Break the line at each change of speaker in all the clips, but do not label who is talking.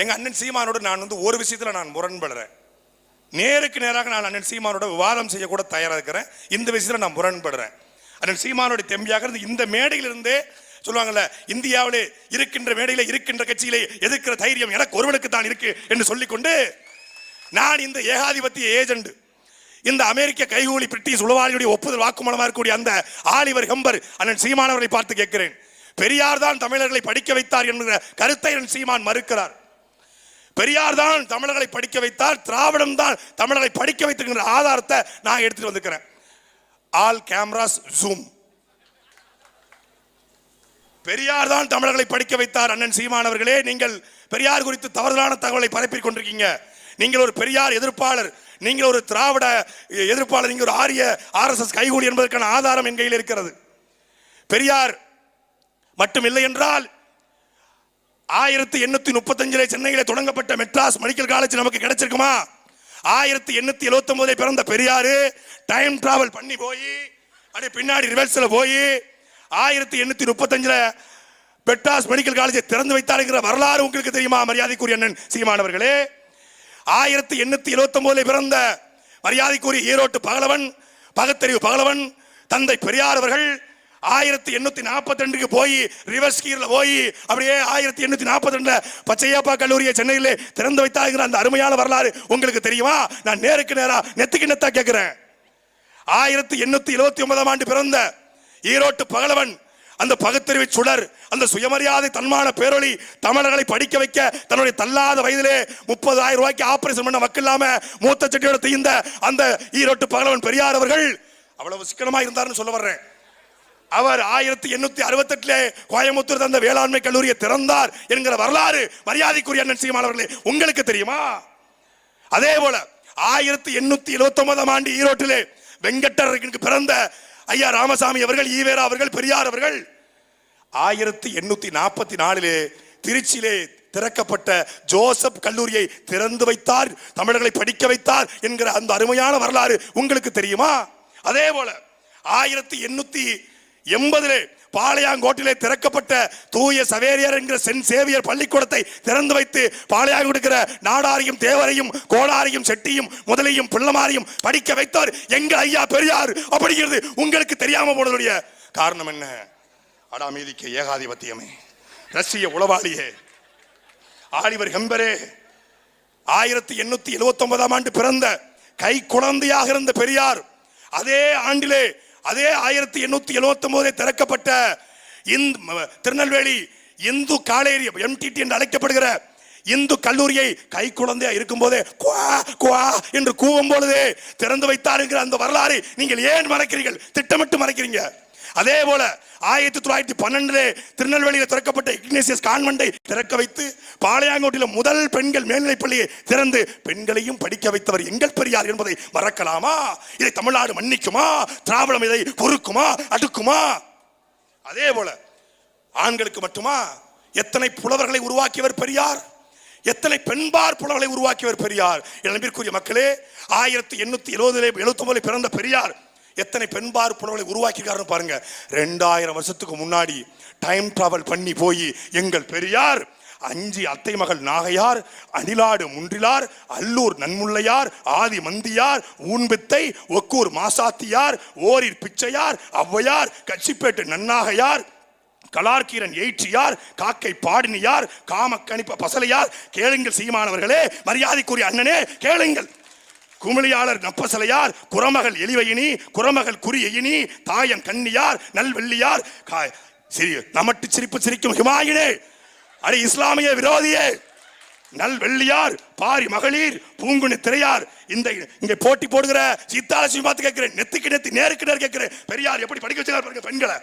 எங்க அண்ணன் சீமானோட நான் வந்து ஒரு விஷயத்துல நான் முரண்படுறேன். நேருக்கு நேராக நான் அண்ணன் சீமானோட விவாதம் செய்ய கூட இருக்கிறேன். இந்த விஷயத்துல நான் முரண்படுறேன். அண்ணன் சீமானோட தெம்பியாக இருந்து இந்த மேடையிலிருந்தே சொல்லுவாங்கல்ல இந்தியாவிலே இருக்கின்ற மேடையில இருக்கின்ற கட்சியிலே எதிர்க்கிற தைரியம் எனக்கு ஒருவனுக்கு தான் இருக்கு என்று சொல்லிக்கொண்டு நான் இந்த ஏகாதிபத்திய ஏஜெண்ட் இந்த அமெரிக்க கைகூலி பிரிட்டிஷ் உளவாளியுடைய ஒப்புதல் வாக்குமூலமாக இருக்கக்கூடிய அந்த ஆலிவர் ஹெம்பர் அண்ணன் சீமானவரை பார்த்து கேட்கிறேன். பெரியார் தான் தமிழர்களை படிக்க வைத்தார் என்கிற கருத்தை அண்ணன் சீமான் மறுக்கிறார். பெரியார் தான் தமிழர்களை படிக்க வைத்தார் திராவிடம் தான் தமிழர்களை படிக்க வைத்திருக்கிற ஆதாரத்தை நான் எடுத்துட்டு வந்திருக்கிறேன். ஆல் கேமராஸ் ஜூம் பெரியார் தான் தமிழர்களை படிக்க வைத்தார் அண்ணன் சீமானவர்களே நீங்கள் பெரியார் குறித்து தவறுதலான தகவலை பரப்பிக் கொண்டிருக்கீங்க. நீங்கள் ஒரு பெரியார் எதிர்ப்பாளர் நீங்கள் ஒரு திராவிட எதிர்ப்பாளர் நீங்கள் ஒரு ஆரிய ஆர்எஸ்எஸ் கைகூலி என்பதற்கான ஆதாரம் என் கையில் இருக்கிறது. பெரியார் மட்டும் இல்லை என்றால் ஆயிரத்தி எண்ணூத்தி முப்பத்தஞ்சிலே சென்னையில தொடங்கப்பட்ட மெட்ராஸ் மெடிக்கல் காலேஜ் நமக்கு கிடைச்சிருக்குமா? ஆயிரத்தி எண்ணூத்தி எழுபத்தி ஒன்பதுல பிறந்த பெரியாரு டைம் டிராவல் பண்ணி போய் அப்படியே பின்னாடி ரிவர்ஸில் போய் ஆயிரத்தி எண்ணூத்தி முப்பத்தஞ்சுல மெட்ராஸ் மெடிக்கல் காலேஜை திறந்து வைத்தாருங்கிற வரலாறு உங்களுக்கு தெரியுமா மரியாதைக்குரிய அண்ணன் சீமானவர்களே? ஆயிரத்தி எண்ணூத்தி எழுபத்தி ஒன்பதுல பிறந்த மரியாதைக்குரிய ஈரோட்டு பகலவன் பகத்தறிவு பகலவன் தந்தை பெரியார் அவர்கள் ஆயிரத்தி எண்ணூத்தி நாற்பத்தி ரெண்டுக்கு போய் ரிவர்ஸ் கீரில் போய் அப்படியே ஆயிரத்தி எண்ணூத்தி நாற்பத்தி ரெண்டுல பச்சையப்பா கல்லூரியை சென்னையிலே திறந்து வைத்தாங்கிற அந்த அருமையான வரலாறு உங்களுக்கு தெரியுமா? நான் நேருக்கு நேரா நெத்துக்கு நெத்தா கேட்கிறேன் ஆயிரத்தி எண்ணூத்தி எழுபத்தி ஒன்பதாம் ஆண்டு பிறந்த ஈரோட்டு பகலவன் அந்த பகுத்தறிவு சுடர் அந்த சுயமரியாதை தன்மான பேரொழி தமிழர்களை படிக்க வைக்க தன்னுடைய தள்ளாத வயதிலே முப்பதாயிரம் ரூபாய்க்கு ஆபரேஷன் பண்ண வக்கு இல்லாம மூத்த செட்டியோட தீர்ந்த அந்த ஈரோட்டு பகலவன் பெரியார் அவர்கள் அவ்வளவு சிக்கனமா இருந்தார்னு சொல்ல வர்றேன். அவர் ஆயிரத்தி எண்ணூத்தி அறுபத்தெட்டிலே கோயம்புத்தூர் தந்த வேளாண்மை கல்லூரியை திறந்தார் என்கிற வரலாறு மரியாதைக்குரிய அண்ணன் சீமானவர்களே உங்களுக்கு தெரியுமா? அதே போல ஆயிரத்தி எண்ணூத்தி எழுபத்தி ஒன்பதாம் ஆண்டு ஈரோட்டிலே வெங்கட்டருக்கு பிறந்த ஐயா ராமசாமி அவர்கள் ஈவேரா அவர்கள் பெரியார் அவர்கள் ஆயிரத்தி எண்ணூத்தி நாற்பத்தி நாலிலே திருச்சியிலே திறக்கப்பட்ட ஜோசப் கல்லூரியை திறந்து வைத்தார் தமிழர்களை படிக்க வைத்தார் என்கிற அந்த அருமையான வரலாறு உங்களுக்கு தெரியுமா? அதே போல ஆயிரத்தி எண்ணூத்தி எண்பதிலே பாளையாங்கோட்டிலே திறக்கப்பட்ட தூய சவேரியர் என்கிற சென் சேவியர் பள்ளிக்கூடத்தை திறந்து வைத்து பாளையாங்க கொடுக்கிற நாடாரையும் தேவரையும் கோடாரையும் செட்டியும் முதலையும் பிள்ளமாரையும் படிக்க வைத்தார். எங்க ஐயா பெரியார் அப்படிங்கிறது உங்களுக்கு தெரியாம போனதுடைய காரணம் என்ன? அடாமீதிக்கு ஏகாதிபத்தியமே. ரஷ்ய உளவாளியே. ஆலிவர் ஹெம்பரே ஆயிரத்தி எண்ணூத்தி எழுபத்தி ஒன்பதாம் ஆண்டு பிறந்த கை குழந்தையாக இருந்த பெரியார் அதே ஆண்டிலே அதே ஆயிரத்தி எண்ணூற்றி எழுவத்தொம்போதே திறக்கப்பட்ட இந்த திருநெல்வேலி இந்து காலேரி எம்டிடி என்று அழைக்கப்படுகிற இந்து கல்லூரியை கை குழந்தையா இருக்கும் போதே குவா குவா என்று கூவும் பொழுதே திறந்து வைத்தாருங்கிற அந்த வரலாறு நீங்கள் ஏன் மறைக்கிறீர்கள்? திட்டமிட்டு மறைக்கிறீங்க? அதே போல ஆயிரத்தி தொள்ளாயிரத்தி பன்னெண்டுல திருநெல்வேலியில் திறக்கப்பட்ட இக்னேசியஸ் கான்வென்டை திறக்க வைத்து பாளையாங்கோட்டில் முதல் பெண்கள் மேல்நிலைப் பள்ளியை திறந்து பெண்களையும் படிக்க வைத்தவர் எங்கள் பெரியார் என்பதை மறக்கலாமா? இதை தமிழ்நாடு மன்னிக்குமா? திராவிடம் இதை பொறுக்குமா? அடுக்குமா? அதே போல ஆண்களுக்கு மட்டுமா? எத்தனை புலவர்களை உருவாக்கியவர் பெரியார்? எத்தனை பெண்பார் புலவர்களை உருவாக்கியவர் பெரியார்? இளம்பிற்குரிய மக்களே ஆயிரத்தி எண்ணூத்தி எழுபதுல எழுபத்தி பிறந்த பெரியார் எத்தனை பெண்பார் புலவர்களை உருவாக்கியிருக்காருன்னு பாருங்க. ரெண்டாயிரம் வருஷத்துக்கு முன்னாடி டைம் டிராவல் பண்ணி போய் எங்கள் பெரியார் அஞ்சு அத்தை மகள் நாகையார் அணிலாடு முன்றிலார் அல்லூர் நன்முல்லையார் ஆதி மந்தியார் ஊன்பித்தை ஒக்கூர் மாசாத்தியார் ஓரிர் பிச்சையார் ஔவையார் கச்சிப்பேட்டு நன்னாகையார் கலார்கீரன் எயிற்றியார் காக்கை பாடினியார் காமக்கணிப்ப பசலையார் கேளுங்கள் சீமானவர்களே மரியாதைக்குரிய அண்ணனே கேளுங்கள். குமிழியாளர் நப்பசலையார் குரமகள் எலிவையினி குரமகள் குறியினி தாயன் கன்னியார் நல்வெள்ளியார் சிரி நமட்டு சிரிப்பு சிரிக்கும் ஹிமாயினே. அடி இஸ்லாமிய விரோதியே. நல் வெள்ளியார் பாரி மகளிர் பூங்குனி திரையார் இந்த இங்க போட்டி போடுகிற சீத்தாலட்சுமி பார்த்து கேட்கிறேன் நெத்துக்கு நெத்தி நேருக்கு நேர் கேட்கிறேன். பெரியார் எப்படி படிக்க வச்சிருக்காரு பாருங்க பெண்களை.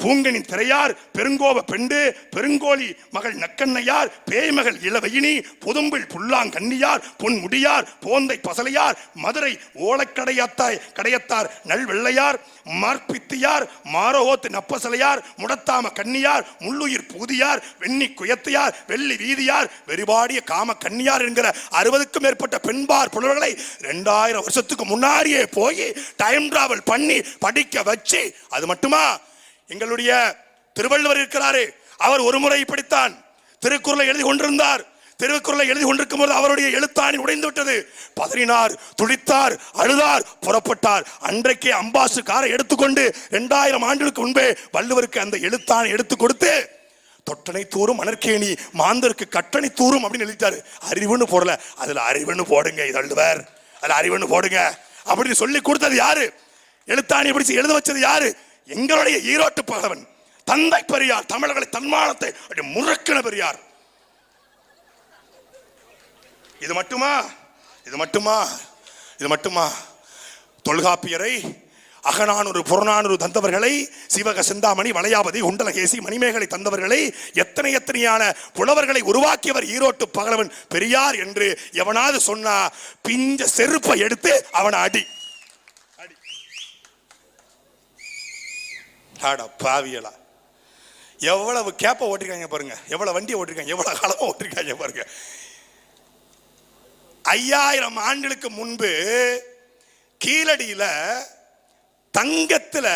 பூங்கனி திரையார் பெருங்கோவ பெண்டு பெருங்கோழி மகள் நக்கண்ணையார் பேய்மகள் இளவயினி புதும்பில் புல்லாங்கண்ணியார் பொன்முடியார் போந்தை பசலையார் மதுரை ஓலக்கடையத்தாய் கடையத்தார் நல்வெள்ளையார் மார்பித்தியார் மாரோத்து நப்பசலையார் முடத்தாம கன்னியார் முள்ளுயிர் பூதியார் வெண்ணி குயத்தையார் வெள்ளி வீதியார் வெறிபாடிய காம கன்னியார் என்கிற அறுபதுக்கும் மேற்பட்ட பெண்பார் புலவர்களை ரெண்டாயிரம் வருஷத்துக்கு முன்னாடியே போய் டைம் டிராவல் பண்ணி படிக்க வச்சு அது மட்டுமா? எங்களுடைய திருவள்ளுவர் இருக்கிறாரு அவர் ஒரு முறை இப்படித்தான். திருக்குறளை எழுதி கொண்டிருந்தார். திருக்குறளை எழுதி கொண்டிருக்கும் போது அவருடைய எழுத்தாணி உடைந்து விட்டது. பதறினார் துடித்தார் அழுதார் புறப்பட்டார். அன்றைக்கே அம்பாசு காரை எடுத்துக்கொண்டு இரண்டாயிரம் ஆண்டுகளுக்கு முன்பே வள்ளுவருக்கு அந்த எழுத்தாணி எடுத்து கொடுத்து தொட்டனை தூரும் மணற்கேணி மாந்தருக்கு கட்டணை தூரும் அப்படின்னு எழுதிட்டாரு. அறிவுன்னு போடல. அதுல அறிவுன்னு போடுங்க இது வள்ளுவர். அதுல அறிவுன்னு போடுங்க. அப்படின்னு சொல்லி கொடுத்தது யாரு? எழுத்தாணி பிடிச்சு எழுத வச்சது யாரு? எங்களுடைய ஈரோட்டு பகவன் தந்தை பெரியார் தமிழர்களை தன்மானத்தை அப்படி முறுக்கின பெரியார். இது மட்டுமா? இது மட்டுமா? இது மட்டுமா? தொல்காப்பியரை அகநானூறு புறநானூறு தந்தவர்களை சிவக சிந்தாமணி வளையாபதி உண்டலகேசி மணிமேகலை தந்தவர்களை எத்தனை எத்தனையான புலவர்களை உருவாக்கியவர் ஈரோட்டு பகலவன் பெரியார் என்று எவனாவது சொன்னா பிஞ்ச செருப்பை எடுத்து அவனை அடி. டாடா ஆடா பாவியலா எவ்வளவு கேப்பை ஓட்டிருக்காங்க பாருங்க. எவ்வளவு வண்டியை ஓட்டிருக்காங்க. எவ்வளவு காலமாக ஓட்டிருக்காங்க பாருங்க. ஐயாயிரம் ஆண்டுகளுக்கு முன்பு கீழடியில் தங்கத்தில்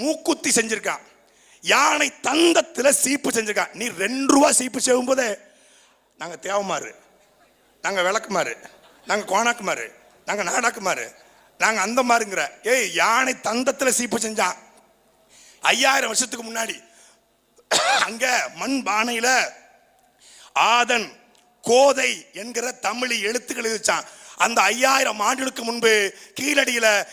மூக்குத்தி செஞ்சிருக்கான். யானை தந்தத்தில் சீப்பு செஞ்சிருக்கான். நீ ரெண்டு ரூபா சீப்பு செய்யும் போதே தேவமாறு நாங்கள் விளக்குமாறு நாங்கள் கோணாக்குமாறு நாங்கள் நாடாக்குமாறு நாங்கள் அந்த மாதிரிங்கிற ஏய் யானை தந்தத்தில் சீப்பு செஞ்சான். ஐயாயிரம் வருஷத்துக்கு முன்னாடி. அங்க மண் பானையில ஆதன் கோதை என்கிற தமிழ் எழுத்துக்கள் இருந்துச்சான் அந்த ஐயாயிரம் ஆண்டுகளுக்கு முன்பு கீழடியில்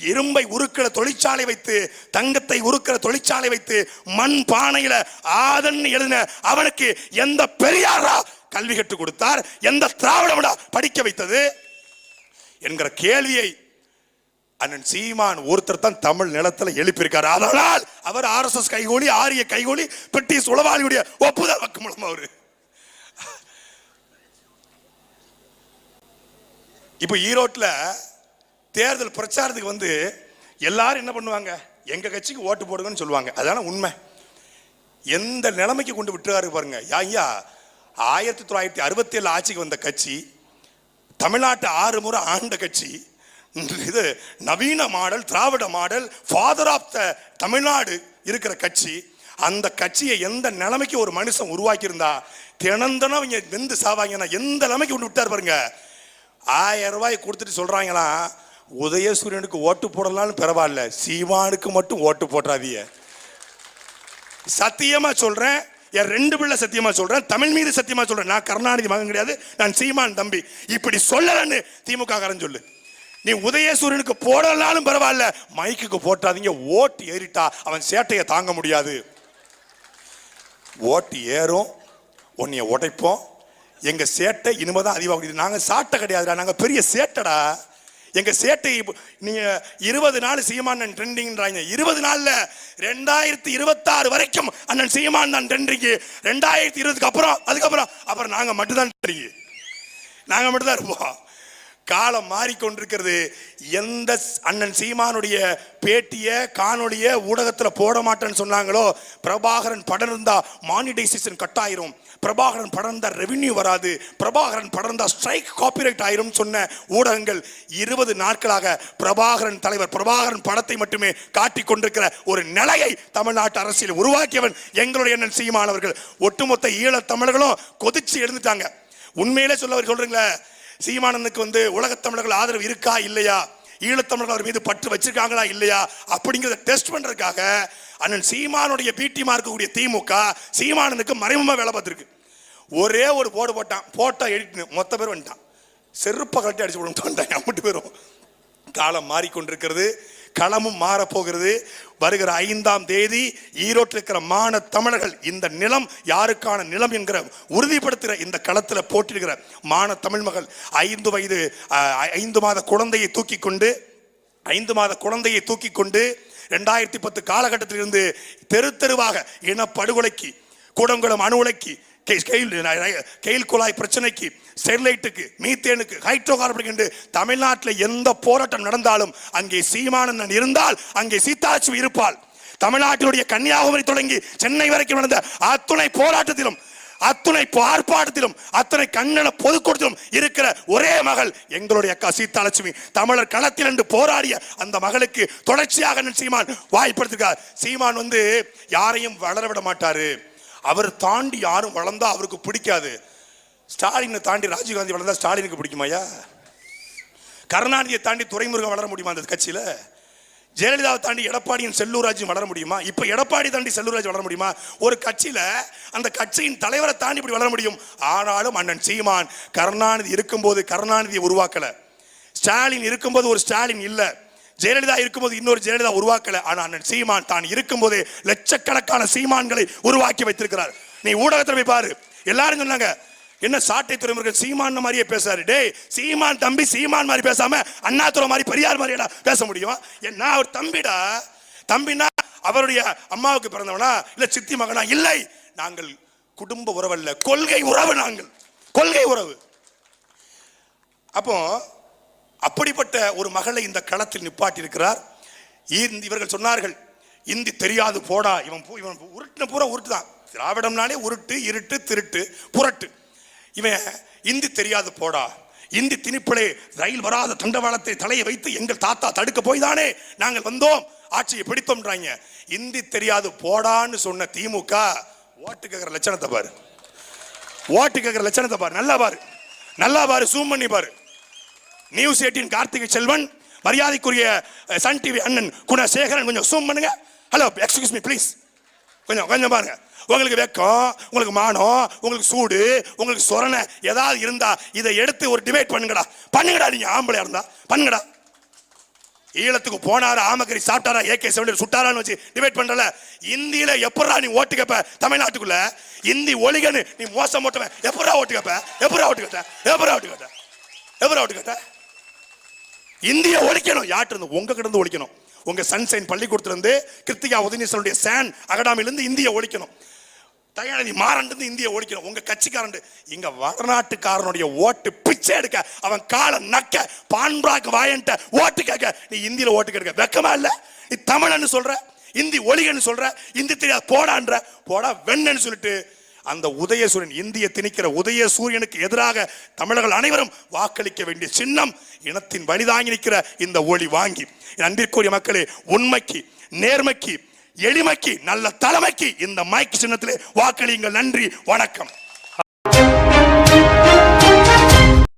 இரும்பை உருக்கிற தொழிற்சாலை வைத்து தங்கத்தை உருக்கிற தொழிற்சாலை வைத்து மண் பானையில் ஆதன் எழுதின அவனுக்கு எந்த பெரியாரா கல்வி கற்றுக் கொடுத்தார்? எந்த திராவிடமிடா படிக்க வைத்தது? என்கிற கேள்வியை அண்ணன் சீமான் ஒருத்தர் தான் தமிழ் நிலத்தில் எழுப்பியிருக்காரு. அதனால் அவர் ஆர்எஸ்எஸ் கைகூலி ஆரிய கைகூலி பிரிட்டிஷ் உளவாளியுடைய ஒப்புதல் வாக்குமூலம் அவரு. இப்போ ஈரோட்டில் தேர்தல் பிரச்சாரத்துக்கு வந்து எல்லாரும் என்ன பண்ணுவாங்க? எங்க கட்சிக்கு ஓட்டு போடுங்கன்னு சொல்லுவாங்க. அதான உண்மை. எந்த நிலைமைக்கு கொண்டு விட்டுறாரு பாருங்க. ஐயா ஆயிரத்தி தொள்ளாயிரத்தி அறுபத்தி ஏழு ஆட்சிக்கு வந்த கட்சி தமிழ்நாட்டை ஆறு முறை ஆண்ட கட்சி இது நவீன model Dravida model father of the Tamil Nadu இருக்கிற கட்சி. அந்த கட்சியை எந்த நிலைமைக்கு ஒரு மனுஷன் உருவாக்கியிருந்தா தினந்தனம் இங்கே வெந்து சாவாங்கன்னா எந்த நிலைமைக்கு கொண்டு விட்டார் பாருங்க. ஆயிரம் ரூபாய் கொடுத்துட்டு சொல்றாங்களாம் உதயசூரியனுக்கு ஓட்டு போடலாம்னு பரவாயில்ல சீமானுக்கு மட்டும் ஓட்டு போடுறாதிய சத்தியமாக சொல்கிறேன் என் ரெண்டு பிள்ளை சத்தியமா சொல்றேன் தமிழ் மீது சத்தியமா சொல்றேன். நான் கருணாநிதி மகன் கிடையாது நான் சீமான் தம்பி. இப்படி சொல்லலன்னு திமுக காரன் சொல்லு. நீ உதயசூரியனுக்கு போடலாலும் பரவாயில்ல. மைக்குக்கு போட்டாதீங்க. ஓட்டு ஏறிட்டா அவன் சேட்டையை தாங்க முடியாது. ஓட்டு ஏறும். உன்னைய உடைப்போம். எங்க சேட்டை இனிமே தான் அதிகமாகுது. நாங்கள் சாட்டை கிடையாதுடா. நாங்கள் பெரிய சேட்டடா. எங்க சேட்டை நீங்க இருபது நாள் சீமான் ட்ரெண்டிங்ன்றாங்க. இருபது நாள்ல ரெண்டாயிரத்தி இருபத்தாறு வரைக்கும் அண்ணன் சீமான் தான் ட்ரெண்டிங் ரெண்டாயிரத்தி இருபதுக்கு அப்புறம் அதுக்கப்புறம் அப்புறம் நாங்க மட்டும்தான் ட்ரெண்டிங் நாங்க மட்டும்தான் இருப்போம். காலம் மாறிக்கொண்டிருக்கிறது. எந்த அண்ணன் சீமானுடைய பேட்டிய காணொளிய ஊடகத்தில் போட மாட்டேன்னு சொன்னாங்களோ பிரபாகரன் படம் மானிடைசேஷன் கட் ஆயிரும் பிரபாகரன் படம் இருந்தால் ரெவின்யூ வராது. பிரபாகரன் படம் இருந்தால் ஸ்ட்ரைக் காப்பிரைட் ஆயிரும் சொன்ன ஊடகங்கள் இருபது நாட்களாக பிரபாகரன் தலைவர் பிரபாகரன் படத்தை மட்டுமே காட்டிக் கொண்டிருக்கிற ஒரு நிலையை தமிழ்நாட்டு அரசியல் உருவாக்கியவன் எங்களுடைய அண்ணன் சீமானவர்கள் ஒட்டுமொத்த ஈழத் தமிழர்களும் கொதிச்சு எழுந்துட்டாங்க. உண்மையிலே சொல்ல சொல்றீங்களே சீமானனுக்கு வந்து உலகத் தமிழர்கள் ஆதரவு இருக்கா இல்லையா? ஈழத்தமிழர்கள் அவர் மீது பற்று வச்சிருக்காங்களா இல்லையா? அப்படிங்கிறத டெஸ்ட் பண்ணுறதுக்காக அண்ணன் சீமானுடைய பிடிமா இருக்கக்கூடிய திமுக சீமானனுக்கு மறைமுகமாக வேலை பார்த்துருக்கு. ஒரே ஒரு போடு போட்டான். போட்டால் எடிட் மொத்த பேர் வந்துட்டான். செருப்பை கட்டி அடிச்சு விட்டு வந்துட்டாங்க அம்பிட்டு பேரும் காலம் மாறிக்கொண்டிருக்கிறது. களமும் மாறப்போகிறது. வருகிற ஐந்தாம் தேதி ஈரோட்டில் இருக்கிற மான தமிழர்கள் இந்த நிலம் யாருக்கான நிலம் என்கிற உறுதிப்படுத்துகிற இந்த களத்தில் போட்டிருக்கிற மான தமிழ் மகள் ஐந்து வயது ஐந்து மாத குழந்தையை தூக்கி கொண்டு ஐந்து மாத குழந்தையை தூக்கி கொண்டு ரெண்டாயிரத்தி பத்து காலகட்டத்திலிருந்து தெரு தெருவாக இனப்படுகொலைக்கு கூடங்குளம் அணு உலைக்கு கெயில் குழாய் பிரச்சனைக்கு ஸ்டெர்லைட்டுக்கு மீத்தேனுக்கு ஹைட்ரோ கார்பனுக்கு என்று தமிழ்நாட்டில் எந்த போராட்டம் நடந்தாலும் அங்கே சீமானந்தன் இருந்தால் அங்கே சீதாலட்சுமி இருப்பாள். தமிழ்நாட்டினுடைய கன்னியாகுமரி தொடங்கி சென்னை வரைக்கும் நடந்த அத்துணை போராட்டத்திலும் அத்துணை ஆர்ப்பாட்டத்திலும் அத்தனை கண்ணன பொதுக்கூட்டத்திலும் இருக்கிற ஒரே மகள் எங்களுடைய அக்கா சீதாலட்சுமி. தமிழர் களத்தில் என்று போராடிய அந்த மகளுக்கு தொடர்ச்சியாக சீமான் வாய்ப்படுத்திருக்கார் சீமான் வந்து யாரையும் வளர விட மாட்டாரு. அவர் தாண்டி யாரும் வளர்ந்தா அவருக்கு பிடிக்காது. ஸ்டாலினை தாண்டி ராஜீவ்காந்தி வளர்ந்தா ஸ்டாலினுக்கு பிடிக்குமாயா கருணாநிதியை தாண்டி துறைமுருகம் வளர முடியுமா அந்த கட்சியில்? ஜெயலலிதாவை தாண்டி எடப்பாடியின் செல்லூராஜ் வளர முடியுமா? இப்போ எடப்பாடி தாண்டி செல்லூராஜ் வளர முடியுமா? ஒரு கட்சியில் அந்த கட்சியின் தலைவரை தாண்டி இப்படி வளர முடியும்? ஆனாலும் அண்ணன் சீமான் கருணாநிதி இருக்கும்போது கருணாநிதியை உருவாக்கலை. ஸ்டாலின் இருக்கும்போது ஒரு ஸ்டாலின் இல்லை. ஜெயலலிதா இருக்கும்போது இன்னொரு ஜெயலலிதா உருவாக்கல. ஆனா அண்ணன் சீமான் தான் இருக்கும்போதே லட்சக்கணக்கான சீமான்களை உருவாக்கி வைத்திருக்கிறார். நீ ஊடகத்தில் போய் பாரு. எல்லாரும் சொன்னாங்க என்ன சாட்டை துறைமுருகன் சீமான் மாதிரியே பேசாரு டேய் சீமான் தம்பி சீமான் மாதிரி பேசாம அண்ணாதுரை மாதிரி பெரியார் மாதிரி பேச முடியும். என்ன அவர் தம்பிடா. தம்பினா அவருடைய அம்மாவுக்கு பிறந்தவனா? இல்ல சித்தி மகனா? இல்லை. நாங்கள் குடும்ப உறவல்ல கொள்கை உறவு நாங்கள். கொள்கை உறவு. அப்போ அப்படிப்பட்ட ஒரு மகளை இந்த களத்தில் நிப்பாட்டி இருக்கிறார் இவர்கள் சொன்னார்கள் இந்தி தெரியாது போடா. இவன் பூ- இவன் உருட்டுன பூரா உருட்டு தான். திராவிடம்னாலே உருட்டு இருட்டு திருட்டு புரட்டு. இவன் இந்தி தெரியாது போடா. இந்தி திணிப்பிலே ரயில் வராத தண்டவாளத்தை தலையை வைத்து எங்கள் தாத்தா தடுக்க போய் தானே நாங்கள் வந்தோம். ஆட்சியை பிடித்தோம்ன்றாங்க. இந்தி தெரியாது போடான்னு சொன்ன திமுக ஓட்டு கேட்குற லட்சணத்தை பாரு. ஓட்டு கேட்குற லட்சணத்தை பாரு. நல்லா பாரு. நல்லா பாரு. சூம் பண்ணி பாரு. நியூஸ் எயிட்டின் கார்த்திகை செல்வன் மரியாதைக்குரிய சன் டிவி அண்ணன் குணசேகரன் கொஞ்சம் சூம் பண்ணுங்க. ஹலோ எக்ஸ்கியூஸ் மீ ப்ளீஸ் கொஞ்சம் கொஞ்சம் பாருங்க. உங்களுக்கு வெக்கம் உங்களுக்கு மானம் உங்களுக்கு சூடு உங்களுக்கு சொரணை ஏதாவது இருந்தா இதை எடுத்து ஒரு டிபேட் பண்ணுங்கடா. பண்ணுங்கடா நீங்க ஆம்பளையா இருந்தா. பண்ணுங்கடா. ஈழத்துக்கு போனாரா ஆமக்கறி சாப்பிட்டாரா ஏகே செவன் சுட்டாரான்னு வச்சு டிபேட் பண்றல. இந்தியில எப்படா நீ ஓட்டு கேப்ப? தமிழ்நாட்டுக்குள்ள. இந்தி ஒளிகன்னு நீ மோசம் போட்டவன். எப்படா ஓட்டு கேப்ப? எப்படா ஓட்டு கேட்ட? எப்படா ஓட்டு கேட்ட? எப்படா ஓட்டு கேட்ட? இந்திய ஒழிக்கணும் யார்ட்டு இருந்து உங்க கிட்ட ஒழிக்கணும். உங்க சன்சைன் பள்ளிக்கூடத்துல இருந்து கிருத்திகா உதயநீசனுடைய சேன் அகடாமிலிருந்து இந்திய ஒழிக்கணும். தயாநிதி மாறன் இருந்து இந்திய ஒழிக்கணும். உங்க கட்சிக்காரன் இங்க வடநாட்டுக்காரனுடைய ஓட்டு பிச்சை எடுக்க அவன் காலை நக்க பான்பிராக் வாயன்ட்ட ஓட்டு கேட்க நீ இந்தியில ஓட்டு கேட்க வெக்கமா இல்ல? நீ தமிழன்னு சொல்ற இந்தி ஒளிகன்னு சொல்ற இந்தி தெரியாது போடான்ற போடா வெண்ணன்னு சொல்லிட்டு அந்த உதயசூரியன் இந்திய திணிக்கிற உதய சூரியனுக்கு எதிராக தமிழர்கள் அனைவரும் வாக்களிக்க வேண்டிய சின்னம் இனத்தின் வழிதாங்கி நிற்கிற இந்த ஒளி வாங்கி. அன்பிற்குரிய மக்களே உண்மைக்கு நேர்மைக்கு எளிமைக்கு நல்ல தலைமைக்கு இந்த மைக் சின்னத்திலே வாக்களியுங்கள். நன்றி வணக்கம்.